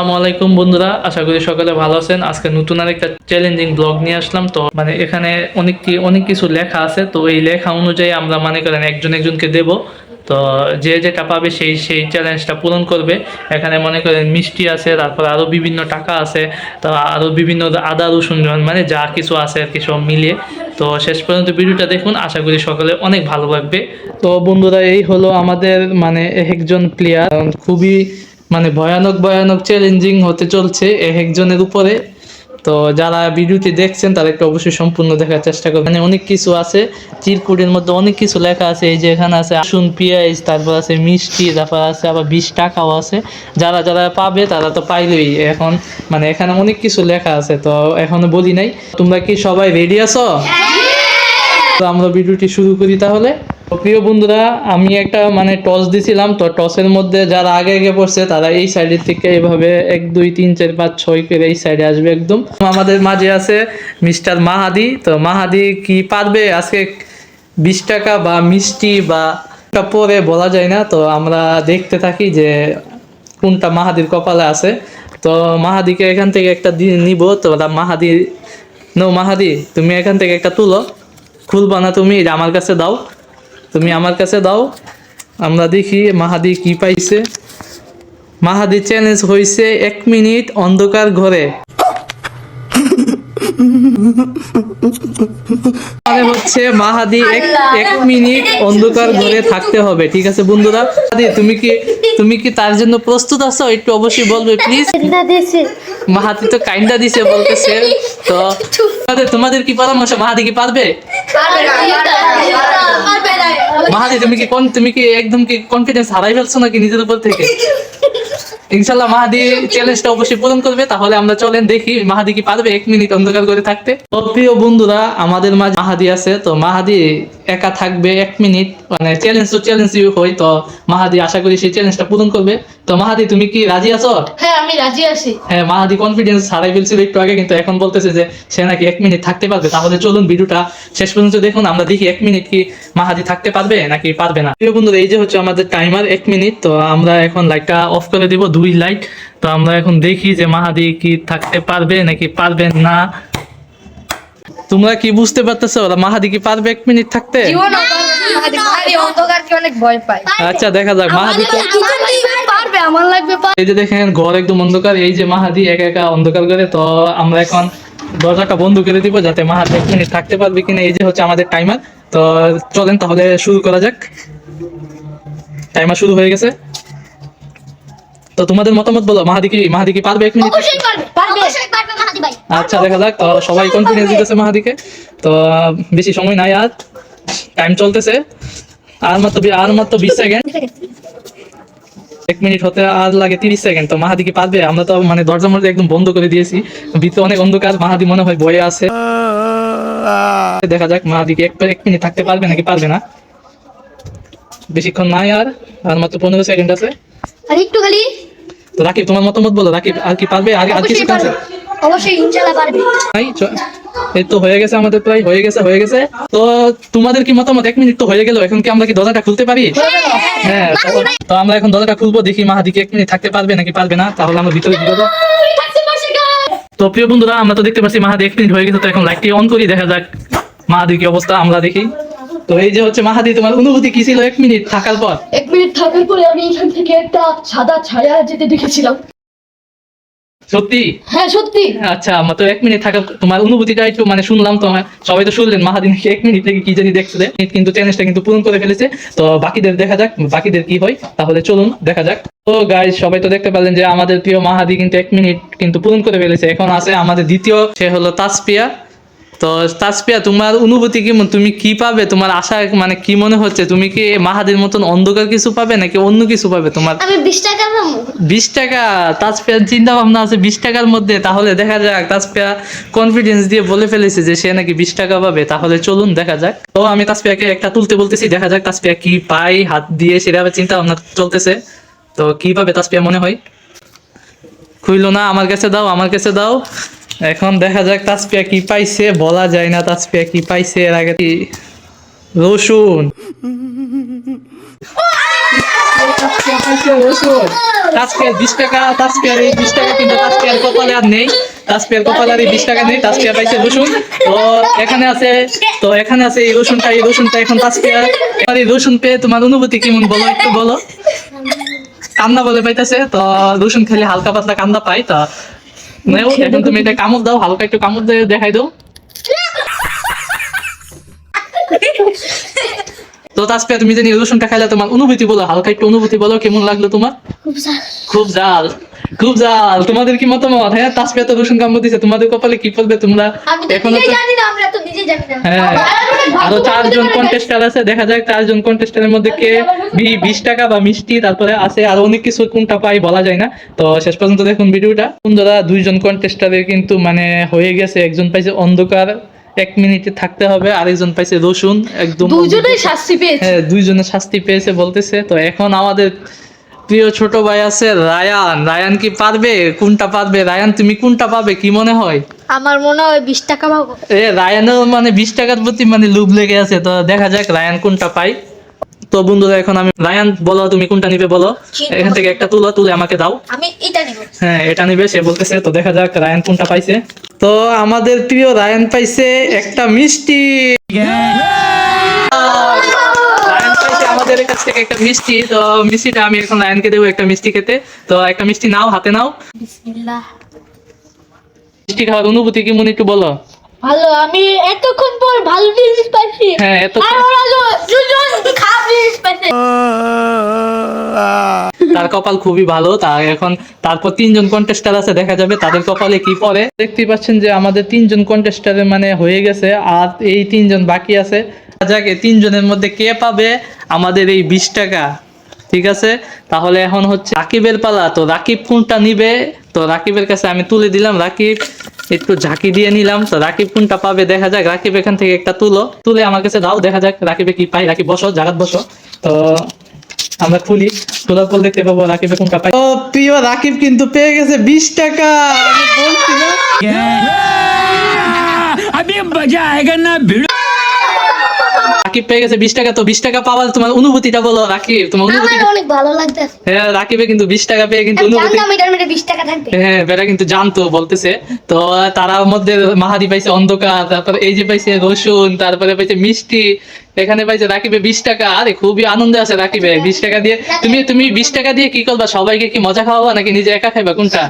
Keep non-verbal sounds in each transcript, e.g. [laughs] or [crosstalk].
আসসালামু আলাইকুম বন্ধুরা, আশা করি সকালে ভালো আছেন। আজকে নতুন আরেকটা চ্যালেঞ্জিং ব্লগ নিয়ে আসলাম। তো মানে এখানে অনেক কি অনেক কিছু লেখা আছে। তো এই লেখা অনুযায়ী আমরা মনে করেন একজন একজনকে দেব। তো যে যেটা পাবে সেই সেই চ্যালেঞ্জটা পূরণ করবে। এখানে মনে করেন মিষ্টি আছে, তারপর আরও বিভিন্ন টাকা আছে, তো আরও বিভিন্ন আদা, রসুন মানে যা কিছু আছে আর কি সব মিলিয়ে। তো শেষ পর্যন্ত ভিডিওটা দেখুন। আশা করি সকলে অনেক ভালো লাগবে। তো বন্ধুরা, এই হলো আমাদের মানে একজন প্লেয়ার খুবই মানে ভয়ানক ভয়ানক চ্যালেঞ্জিং হতে চলছে এক একজনের উপরে। তো যারা ভিডিওটি দেখছেন তারা একটু অবশ্যই সম্পূর্ণ দেখার চেষ্টা করবেন। মানে অনেক কিছু আছে চিরকুটের মধ্যে অনেক কিছু লেখা আছে। এই যে এখানে আছে আসুন পেঁয়াজ তারপর আছে মিষ্টি তারপর আছে আবার বিশ টাকাও আছে। যারা যারা পাবে তারা তো পাইলেই এখন। মানে এখানে অনেক কিছু লেখা আছে তো এখনও বলি নাই। তোমরা কি সবাই রেডি আছো? তো আমরা ভিডিওটি শুরু করি তাহলে। প্রিয় বন্ধুরা, আমি একটা মানে টস দিছিলাম। তো টসের মধ্যে যারা আগে আগে পড়ছে, তারা এই সাইডের থেকে এভাবে এক, দুই, তিন, চার, পাঁচ, ছয় করে এই সাইডে আসবে একদম। আমাদের মাঝে আছে মিস্টার মাহাদি। তো মাহাদি কি পারবে? আজকে বিশ টাকা বা মিষ্টি বা পরে বলা যায় না। তো আমরা দেখতে থাকি যে কোনটা মাহাদির কপালে আছে। তো মাহাদিকে এখান থেকে একটা নিব। তো মাহাদি নো মাহাদি, তুমি এখান থেকে একটা তুলো। খুলবা না তুমি আমার কাছে দাও। তুমি আমার কাছে দাও। আমরা দেখি মাহাদি কি পাইছে। মাহাদি চ্যালেঞ্জ হয়েছে এক মিনিট অন্ধকার ঘরে। মানে হচ্ছে মাহাদি এক এক মিনিট অন্ধকার ঘরে থাকতে হবে ঠিক আছে বন্ধুরা? মাহাদি তুমি কি তুমি কি তার জন্য প্রস্তুত আছো? একটু অবশ্যই বলবে প্লিজ মাহাদি তো কাইন্ডা দিছে বলতেছে। তো তোমাদের তোমাদের কি পরামর্শ? মাহাদি কি পারবে? মাহাদি, তুমি কি কোন তুমি কি একদম কি কনফিডেন্স হারাই ফেলছো নাকি নিজের উপর থেকে? ইনশাল্লাহ মাহাদি চ্যালেঞ্জটা অবশ্যই পূরণ করবে তাহলে আমরা চলেন দেখি মাহাদি কি পারবে। এক মিনিট অন্ধকার করে থাকতে। তো প্রিয় বন্ধুরা আমাদের মাঝে মাহাদি আছে তো মাহাদি একা থাকবে এক মিনিট। মানে চ্যালেঞ্জ তো চ্যালেঞ্জ হয় তো মাহাদি আশা করি সেই চ্যালেঞ্জটা পূরণ করবে। তো মাহাদি তুমি কি রাজি আছো? হ্যাঁ আমি রাজি আছি। হ্যাঁ মাহাদি কনফিডেন্স হারাই ফেলছিল একটু আগে কিন্তু এখন বলতেছে যে সে নাকি এক মিনিট থাকতে পারবে। তাহলে চলুন ভিডিওটা শেষ পর্যন্ত দেখুন আমরা দেখি এক মিনিট কি মাহাদি থাকতে পারবে নাকি পারবে না। প্রিয় বন্ধুরা এই যে হচ্ছে আমাদের টাইমার এক মিনিট। তো আমরা এখন লাইটটা অফ করে দিব দুই লাইট। তো আমরা এখন দেখি যে মাহাদি কি থাকতে পারবে নাকি পারবে না। তোমরা কি বুঝতে পারতেছো? ওরা মাহাদি কি পারবে এক মিনিট থাকতে? আচ্ছা দেখা যাক মাহাদি আমার লাগবে এই যে দেখেন ঘর একদম অন্ধকার এই যে মাহাদি একা একা অন্ধকার করে তো আমরা এখন দরজাটা বন্ধ করে দিব যাতে মাহাদি এক মিনিট থাকতে পারবে কিনা। এই যে হচ্ছে আমাদের টাইমার। তো চলেন তাহলে শুরু করা যাক। টাইমার শুরু হয়ে গেছে। তো তোমাদের মতামত বলো মাহাদি কি মাহাদি কি পারবে এক মিনিট অবশ্যই পারবে পারবে। অবশ্যই পারবে মাহাদি ভাই। আচ্ছা দেখা যাক তো সবাই কনফিডেন্স দিতেছে মাহাদিকে। তো বেশি সময় নাই আর টাইম চলতেছে। আর মাত্র বি- আর মাত্র বিশ সেকেন্ড এক মিনিট হতে আর লাগে তিরিশ সেকেন্ড তো মাহাদি কি পারবে? আমরা তো মানে দরজা মধ্যে একদম বন্ধ করে দিয়েছি। ভিতরে অনেক অন্ধকার মাহাদি মনে হয় বয়ে আছে। দেখা যাক মাহাদি কি এক এক মিনিট থাকতে পারবে নাকি পারবে না। বেশিক্ষণ নাই আর আর মাত্র পনেরো সেকেন্ড আছে। আর একটু খালি তো রাকিব তোমার মতামত বলো রাকিব আর কি পারবে? আর আর কিছু পারবে। অবশ্যই ইনশাআল্লাহ পারবে। চ- এই তো হয়ে গেছে আমাদের প্রায় হয়ে গেছে হয়ে গেছে। তো তোমাদের কি মতামত? এক মিনিট তো হয়ে গেল এখন কি আমরা কি দরজাটা খুলতে পারি? হ্যাঁ তো- তো আমরা এখন দরজাটা খুলবো দেখি মাহাদিকে এক মিনিট থাকতে পারবে নাকি পারবে না তাহলে আমরা ভিতরে তো প্রিয় বন্ধুরা আমরা তো দেখতে পাচ্ছি মাহাদি এক মিনিট হয়ে গেছে তো এখন লাইটটি অন করি দেখা যাক মাহাদির কি অবস্থা আমরা দেখি। তো এই যে হচ্ছে মাহাদি তোমার অনুভূতি কি ছিল এক মিনিট থাকার পর? এক থাকার পরে আমি এখান থেকে একটা সাদা ছায়া যেতে দেখেছিলাম। সত্যি? হ্যাঁ সত্যি। আচ্ছা আমার তো এক মিনিট থাকা তোমার অনুভূতিটা একটু মানে শুনলাম তো সবাই তো শুনলেন মাহাদিন এক মিনিট থেকে কি জানি দেখছে কিন্তু চ্যালেঞ্জটা কিন্তু পূরণ করে ফেলেছে। তো বাকিদের দেখা যাক বাকিদের কি হয়। তাহলে চলুন দেখা যাক। তো গাইজ সবাই তো দেখতে পারলেন যে আমাদের প্রিয় মাহাদি কিন্তু এক মিনিট কিন্তু পূরণ করে ফেলেছে। এখন আছে আমাদের দ্বিতীয় সে হলো তাসপিয়া তো তাসপিয়া তোমার অনুভূতি কি তুমি কি পাবে? তোমার আশা মানে কি মনে হচ্ছে? তুমি কি মাহাদির মতন অন্ধকার কিছু পাবে নাকি অন্য কিছু পাবে তোমার? আমি বিশ টাকা পাবো বিশ টাকা? তাজপিয়ার চিন্তা ভাবনা আছে বিশ টাকার মধ্যে। তাহলে দেখা যাক তাসপিয়া কনফিডেন্স দিয়ে বলে ফেলেছে যে সে নাকি বিশ টাকা পাবে। তাহলে চলুন দেখা যাক। তো আমি তাসপিয়াকে একটা তুলতে বলতেছি দেখা যাক তাসপিয়া কি পাই হাত দিয়ে সেভাবে চিন্তা ভাবনা চলতেছে। তো কি পাবে তাসপিয়া মনে হয়? খুইলো না আমার কাছে দাও আমার কাছে দাও। এখন দেখা যাক তাজপিয়া কি পাইছে, বলা যায় না তাজপিয়া কি পাইছে, এর আগে রসুন। তাসপিয়া তাসপিয়া এখানে আছে, তো এখানে আছে রসুনটা এখন রসুন পেয়ে তোমার অনুভূতি কেমন বলো, একটু বলো। কান্না বলে পাইতেছে, তো রসুন খেলে হালকা পাতলা কান্না পাই তা নেও এখন তুমি এটা কামড় দাও হালকা একটু কামড় দিয়ে দেখাই দাও। তো তাসপিয়া তুমি জানি রসুনটা খাইলে তোমার অনুভূতি বলো হালকা একটু অনুভূতি বলো কেমন লাগল তোমার? খুব জাল খুব জাল তোমাদের কি মতামত? হ্যাঁ তাসপিয়া তো রসুন কামড় দিছে তোমাদের কপালে কি পড়বে তোমরা? এখনও তো জানি না আমরা তো নিজেই জানি না। হ্যাঁ। আরও চারজন কন্টেস্টার আছে দেখা যাক চারজন কন্টেস্টারের মধ্যে কে বিশ টাকা বা মিষ্টি তারপরে আছে আর অনেক কিছু কোনটা পাই বলা যায় না। তো শেষ পর্যন্ত দেখুন ভিডিওটা। সুন্দরা দুইজন কন্টেস্টারের কিন্তু মানে হয়ে গেছে একজন পাইছে অন্ধকার এক মিনিটে থাকতে হবে আরেকজন পাইছে রসুন একদম দুজনেই শাস্তি পেয়েছে। হ্যাঁ দুইজনে শাস্তি পেয়েছে বলতেছে। তো এখন আমাদের প্রিয় ছোট ভাই আছে রায়ান। রায়ান কি পারবে? কোনটা পারবে? রায়ান তুমি কোনটা পাবে? কি মনে হয়? আমার মনে হয় বিশ টাকা পাবো। এ রায়ানও মানে বিশ টাকার প্রতি মানে লোভ লেগে আছে। তো দেখা যাক রায়ান কোনটা পাই। তো বন্ধুরা এখন আমি রায়ান বলো তুমি কোনটা নিবে বলো? এখান থেকে একটা তুলো তুলে আমাকে দাও। আমি এটা নিব। হ্যাঁ এটা নিবে সে বলতেছে তো দেখা যাক রায়ান কোনটা পাইছে। তো আমাদের প্রিয় রায়ান পাইছে একটা মিষ্টি। আমাদের কাছ থেকে একটা মিষ্টি তো মিষ্টিটা আমি এখন লায়নকে দেবো একটা মিষ্টি খেতে। তো একটা মিষ্টি নাও হাতে নাও। বিসমিল্লাহ। মিষ্টি খাওয়ার অনুভূতি কি মনে একটু বলো। ভালো আমি এতক্ষণ পর ভালো জিনিস পাইছি। হ্যাঁ আর ওরা দুজন খারাপ জিনিস পাইছে। তার কপাল খুবই ভালো তার এখন তারপর তিনজন কন্টেস্টার আছে দেখা যাবে তাদের কপালে কি পড়ে। দেখতে পাচ্ছেন যে আমাদের তিনজন কন্টেস্টারের মানে হয়ে গেছে আর এই তিনজন বাকি আছে। যাক এই তিনজনের মধ্যে কে পাবে আমাদের এই বিশ টাকা ঠিক আছে? তাহলে এখন হচ্ছে রাকিবের পালা তো রাকিব কোনটা নিবে? তো রাকিবের কাছে আমি তুলে দিলাম রাকিব। একটু ঝাঁকি দিয়ে নিলাম। তো রাকিব কোনটা পাবে দেখা যাক। রাকিব এখান থেকে একটা তুলো। তুলে আমার কাছে দাও দেখা যাক রাকিবে কি পাই রাকিব বসো জাগাত বসো। তো আমরা খুলি। খোলার পর দেখতে পাবো রাকিবে কোনটা পাই ও প্রিয় রাকিব কিন্তু পেয়ে গেছে বিশ টাকা। আমি বলছিলাম আমি বাজা আয়েগা না ভিড় রাকিব পেয়ে গেছে বিশ টাকা তো বিশ টাকা পাওয়ার তোমার অনুভূতিটা বলো রাকিব তোমার অনুভূতি অনেক ভালো লাগতেছে। হ্যাঁ রাকিবে কিন্তু বিশ টাকা পেয়ে কিন্তু অনুভূতি বিশ টাকা থাকবে। হ্যাঁ বেটা কিন্তু জানতো বলতেছে। তো তারা মধ্যে মাহাদি পাইছে অন্ধকার তারপরে এই যে পাইছে রসুন তারপরে পাইছে মিষ্টি এখানে পাইছে রাকিবে বিশ টাকা আরে খুবই আনন্দে আছে রাকিবে বিশ টাকা দিয়ে। তুমি তুমি বিশ টাকা দিয়ে কি করবা? সবাইকে কি মজা খাওয়াবা নাকি নিজে একা খাইবা? কোনটা?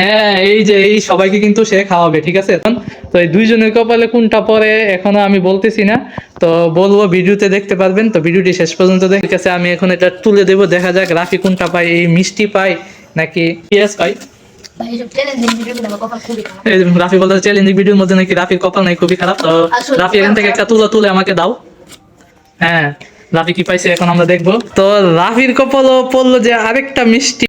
হ্যাঁ এই যে এই সবাইকে কিন্তু সে খাওয়াবে ঠিক আছে? এখন তো এই দুইজনের কপালে কোনটা পরে এখনও আমি বলতেছি না। তো বলব ভিডিওতে দেখতে পারবেন। তো ভিডিওটি শেষ পর্যন্ত দেখে গেছে আমি এখন এটা তুলে দেবো। দেখা যাক রাফি কোনটা পাই এই মিষ্টি পাই নাকি পিএস পাই রাফি বলতে চ্যালেঞ্জিং ভিডিওর মধ্যে নাকি রাফির কপাল নাই খুবই খারাপ তো রাফি এখান থেকে একটা তুলো তুলে আমাকে দাও। হ্যাঁ রাফি কি পাইছে এখন আমরা দেখব। তো রাফির কপালও পড়ল যে আরেকটা মিষ্টি।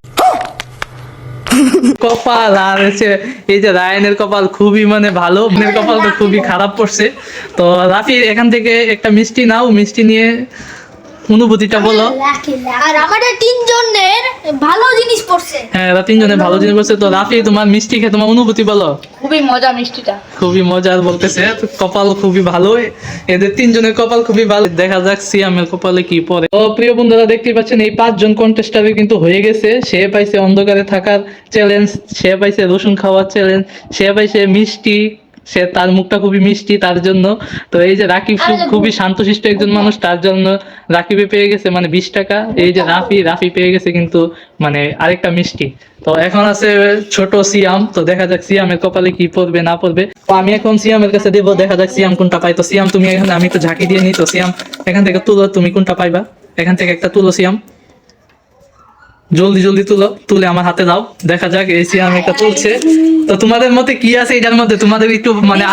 কপাল আর হচ্ছে এই যে রায়নের কপাল খুবই মানে ভালো কপাল তো খুবই খারাপ পড়ছে। তো রাফি এখান থেকে একটা মিষ্টি নাও মিষ্টি নিয়ে অনুভূতিটা বলো। আর আমাদের তিনজনের ভালো জিনিস পড়ছে। হ্যাঁ এরা তিনজনে ভালো জিনিস বলছে তো রাফি তোমার মিষ্টি খেয়ে তোমার অনুভূতি বলো। খুবই মজা মিষ্টিটা। খুবই মজার বলতেছে কপাল খুবই ভালো। এদের তিনজনের কপাল খুবই ভালো। দেখা যাক সিয়ামের কপালে কি পড়ে। তো প্রিয় বন্ধুরা দেখতেই পাচ্ছেন এই পাঁচজন কন্টেস্টারে কিন্তু হয়ে গেছে। সে পাইছে অন্ধকারে থাকার চ্যালেঞ্জ সে পাইছে রসুন খাওয়ার চ্যালেঞ্জ সে পাইছে মিষ্টি সে তার মুখটা খুবই মিষ্টি তার জন্য। তো এই যে রাকিব খুবই শান্তশিষ্ট একজন মানুষ তার জন্য রাকিবে পেয়ে গেছে মানে বিশ টাকা। এই যে রাফি রাফি পেয়ে গেছে কিন্তু মানে আরেকটা মিষ্টি। তো এখন আছে ছোট সিয়াম তো দেখা যাক সিয়ামের কপালে কি পড়বে না পড়বে। তো আমি এখন সিয়ামের কাছে দেবো দেখা যাক সিয়াম কোনটা পাই তো সিয়াম তুমি এখানে আমি তো ঝাঁকি দিয়ে নিই। তো সিয়াম এখান থেকে তুলো তুমি কোনটা পাইবা? এখান থেকে একটা তুলো সিয়াম। জলদি জলদি তুলো তুলে আমার হাতে দাও। দেখা যাক এসি আমি একটা তুলছে। তো তোমাদের মতে কি আছে এটার মধ্যে? তোমাদের একটু মানে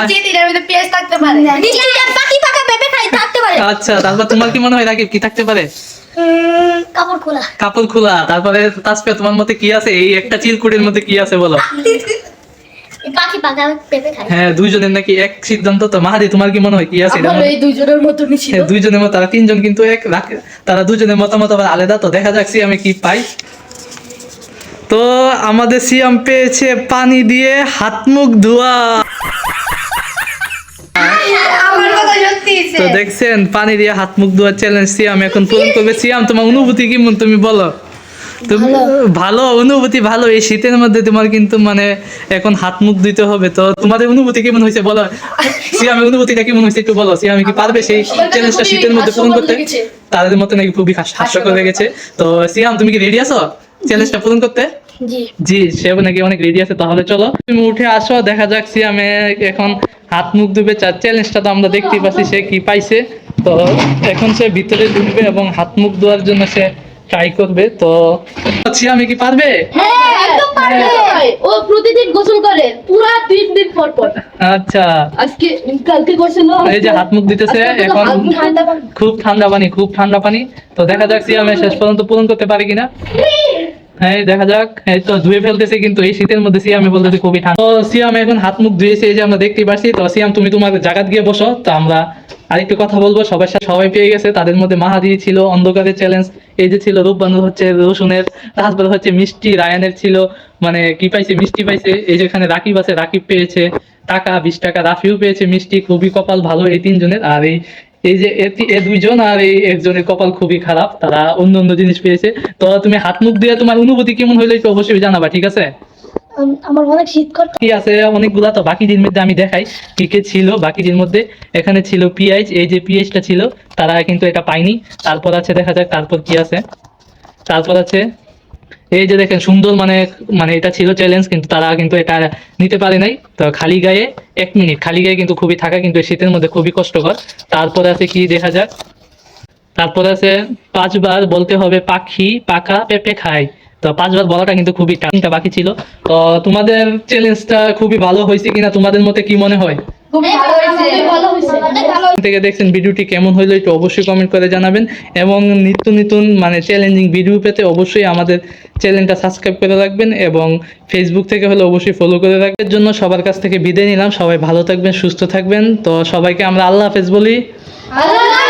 আচ্ছা তারপর তোমার কি মনে হয় রাকিব কি থাকতে পারে? কাপড় খোলা। কাপড় খোলা। তারপরে তাসপে তোমার মতে কি আছে? এই একটা চিলকুটির মধ্যে কি আছে বলো? [laughs] পাখি পাকা পেঁপে খাই। হ্যাঁ দুইজনের নাকি এক সিদ্ধান্ত তো। মাহাদি তোমার কি মনে হয় কি আছে আমার এই দুইজনের ছিল। হ্যাঁ, দুইজনের মতো তারা তিনজন কিন্তু এক রাখ- তারা দুজনের মতামত আবার আলাদা তো দেখা যাক আমি কি পাই। তো আমাদের সিয়াম পেয়েছে পানি দিয়ে হাত মুখ ধোয়া তো দেখছেন পানি দিয়ে হাত মুখ ধোয়ার চ্যালেঞ্জ সিয়াম এখন পূরণ করবে। সিয়াম তোমার অনুভূতি কেমন তুমি বলো? তুমি ভালো। অনুভূতি ভালো। এই শীতের মধ্যে তোমার কিন্তু মানে এখন হাত মুখ দিতে হবে। তো তোমাদের অনুভূতি কেমন হয়েছে বলো? সিয়ামের অনুভূতিটা কেমন হয়েছে একটু বলো? সিয়াম কি পারবে সেই চ্যালেঞ্জটা শীতের মধ্যে পূরণ করতে? তাদের মতো নাকি খুবই হাস- হাস্যকর লেগেছে। তো সিয়াম তুমি কি রেডি আছো? চ্যালেঞ্জটা পূরণ করতে? জি। জি সে নাকি অনেক রেডি আছে তাহলে চলো। তুমি উঠে আসো দেখা যাক সিয়ামে এখন হাত মুখ ধুবে। চার চ্যালেঞ্জটা তো আমরা দেখতেই পাচ্ছি সে কি পাইছে। তো এখন সে ভিতরে ঢুকবে এবং হাত মুখ ধোয়ার জন্য সে ট্রাই করবে তো সিয়ামে কি পারবে? হ্যাঁ একদম পারবে। ও প্রতিদিন গোসল করে পুরা তিন দিন পর পর। আচ্ছা। আজকে কালকে করছিল এই যে হাত মুখ দিতেছে এখন ঠান্ডা পানি। খুব ঠান্ডা পানি খুব ঠান্ডা পানি। তো দেখা যাক সিয়ামে শেষ পর্যন্ত পূরণ করতে পারে কিনা। হ্যাঁ দেখা যাক এই তো ধুয়ে ফেলতেছে কিন্তু এই শীতের মধ্যে সিয়ামে বলতেছে খুবই ঠান্ডা। তো সিয়াম এখন হাত মুখ ধুয়েছে এই যে আমরা দেখতে পাচ্ছি তো সিয়াম তুমি তোমার জায়গাত গিয়ে বসো তো আমরা আরেকটু কথা বলব সাথে সবাই পেয়ে গেছে। তাদের মধ্যে মাহাদি ছিল অন্ধকারের চ্যালেঞ্জ এই যে ছিল রূপবান্ধব হচ্ছে রসুনের, তারপরে হচ্ছে মিষ্টি রায়ানের ছিল। মানে কি পাইছে? মিষ্টি পাইছে। এই যেখানে রাকিব আছে, রাকিব পেয়েছে। টাকা, বিশ টাকা, রাফিও পেয়েছে মিষ্টি, খুবই কপাল ভালো এই তিনজনের। আর এই এই যে এ দুইজন আর এই একজনের কপাল খুবই খারাপ, তারা অন্য অন্য জিনিস পেয়েছে। তো তুমি হাত মুখ দিয়ে তোমার অনুভূতি কেমন হইল একটু অবশ্যই জানাবা, ঠিক আছে? আমার অনেক শীত করতে কি আছে? অনেকগুলা তো বাকিদের মধ্যে আমি দেখাই। কি কে ছিল বাকিদের মধ্যে? এখানে ছিল পিএইচ এই যে পিএইচটা ছিল, তারা কিন্তু এটা পায়নি। তারপর আছে, দেখা যাক, তারপর কি আছে? তারপর আছে, এই যে দেখেন, সুন্দর মানে মানে এটা ছিল চ্যালেঞ্জ কিন্তু তারা কিন্তু এটা নিতে পারে নাই। তো খালি গায়ে এক মিনিট, খালি গায়ে কিন্তু খুবই থাকা, কিন্তু শীতের মধ্যে খুবই কষ্টকর। তারপর আছে কি, দেখা যাক। তারপর আছে, পাঁচবার বলতে হবে পাখি, পাকা পেঁপে খায়। তো পাঁচবার বলাটা কিন্তু খুবই টানটা বাকি ছিল। তো তোমাদের চ্যালেঞ্জটা খুবই ভালো হয়েছে কিনা তোমাদের মতে কি মনে হয়? থেকে দেখছেন ভিডিওটি কেমন হইল একটু অবশ্যই কমেন্ট করে জানাবেন। এবং নিত্য নতুন মানে চ্যালেঞ্জিং ভিডিও পেতে অবশ্যই আমাদের চ্যানেলটা সাবস্ক্রাইব করে রাখবেন এবং ফেসবুক থেকে হলে অবশ্যই ফলো করে রাখবেন। জন্য সবার কাছ থেকে বিদায় নিলাম। সবাই ভালো থাকবেন সুস্থ থাকবেন। তো সবাইকে আমরা আল্লাহ হাফেজ বলি। আল্লাহ